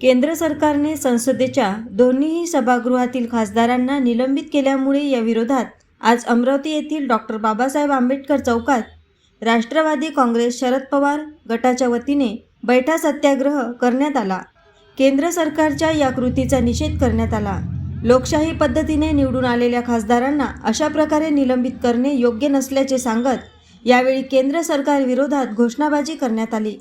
केंद्र सरकारने संसदेच्या दोन्हीही सभागृहातील खासदारांना निलंबित केल्यामुळे या विरोधात आज अमरावती येथील डॉक्टर बाबासाहेब आंबेडकर चौकात राष्ट्रवादी काँग्रेस शरद पवार गटाच्या वतीने बैठा सत्याग्रह करण्यात आला. केंद्र सरकारच्या या कृतीचा निषेध करण्यात आला. लोकशाही पद्धतीने निवडून आलेल्या खासदारांना अशा प्रकारे निलंबित करणे योग्य नसल्याचे सांगत यावेळी केंद्र सरकार विरोधात घोषणाबाजी करण्यात आली.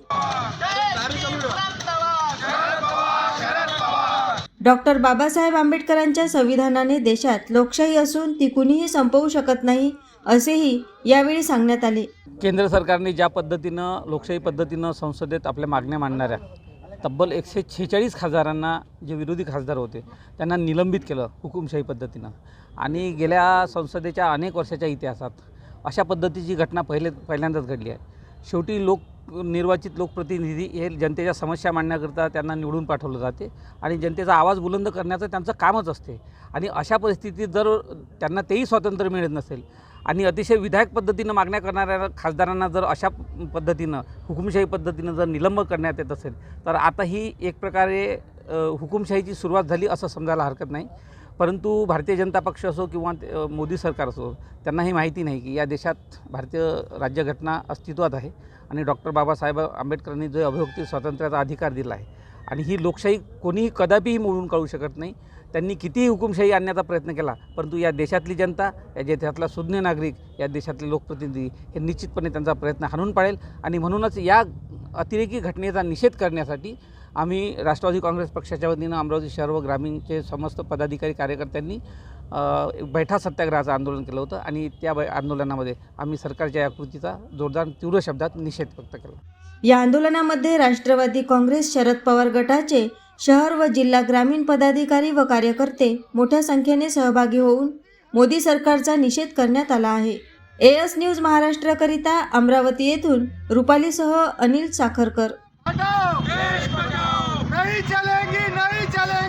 डॉक्टर बाबासाहेब आंबेडकरांच्या संविधानाने देशात लोकशाही असून ती कुणीही संपवू शकत नाही असेही यावेळी सांगण्यात आले. केंद्र सरकारने ज्या पद्धतीनं लोकशाही पद्धतीनं संसदेत आपल्या मागण्या मांडणाऱ्या तब्बल एकशे छेचाळीस खासदारांना जे विरोधी खासदार होते त्यांना निलंबित केलं हुकुमशाही पद्धतीनं. आणि गेल्या संसदेच्या अनेक वर्षाच्या इतिहासात अशा पद्धतीची घटना पहिले पहिल्यांदाच घडली आहे. शेवटी लोक निर्वाचित लोकप्रतिनिधी हे जनतेच्या समस्या मांडण्याकरता त्यांना निवडून पाठवलं जाते आणि जनतेचा आवाज बुलंद करण्याचं त्यांचं कामच असते. आणि अशा परिस्थितीत जर त्यांना तेही स्वातंत्र्य मिळत नसेल आणि अतिशय विधायक पद्धतीनं मागण्या करणाऱ्या खासदारांना जर अशा पद्धतीनं हुकुमशाही पद्धतीनं जर निलंब करण्यात येत असेल तर आता ही एक प्रकारे हुकुमशाहीची सुरुवात झाली असं समजायला हरकत नाही. परंतु भारतीय जनता पक्ष असो किंवा मोदी सरकार असो त्यांना हे माहिती नाही की या देशात भारतीय राज्यघटना अस्तित्वात आहे आणि डॉक्टर बाबासाहेब आंबेडकरांनी जो अभिव्यक्ती स्वातंत्र्याचा अधिकार दिला आहे आणि ही लोकशाही कोणीही कदापिही मोडून काढू शकत नाही. त्यांनी कितीही हुकुमशाही आणण्याचा प्रयत्न केला परंतु या देशातली जनता या देशातला सुज्ञ नागरिक या देशातले लोकप्रतिनिधी हे निश्चितपणे त्यांचा प्रयत्न हाणून पाडेल आणि म्हणूनच या अतिरेकी घटनेचा निषेध करण्यासाठी आम्ही राष्ट्रवादी काँग्रेस पक्षाच्या वतीनं अमरावती शहर व ग्रामीणचे समस्त पदाधिकारी कार्यकर्त्यांनी बैठा सत्याग्रहाचं आंदोलन केलं होतं आणि त्या आंदोलनामध्ये आम्ही सरकारच्या या कृतीचा जोरदार तीव्र शब्दात निषेध व्यक्त केला. या आंदोलनामध्ये राष्ट्रवादी काँग्रेस शरद पवार गटाचे शहर व जिल्हा ग्रामीण पदाधिकारी व कार्यकर्ते मोठ्या संख्येने सहभागी होऊन मोदी सरकारचा निषेध करण्यात आला आहे. एएस न्यूज महाराष्ट्राकरिता अमरावती येथून रुपालीसह अनिल साखरकर. हटाओ नहीं चलेंगी नहीं चलेंगी।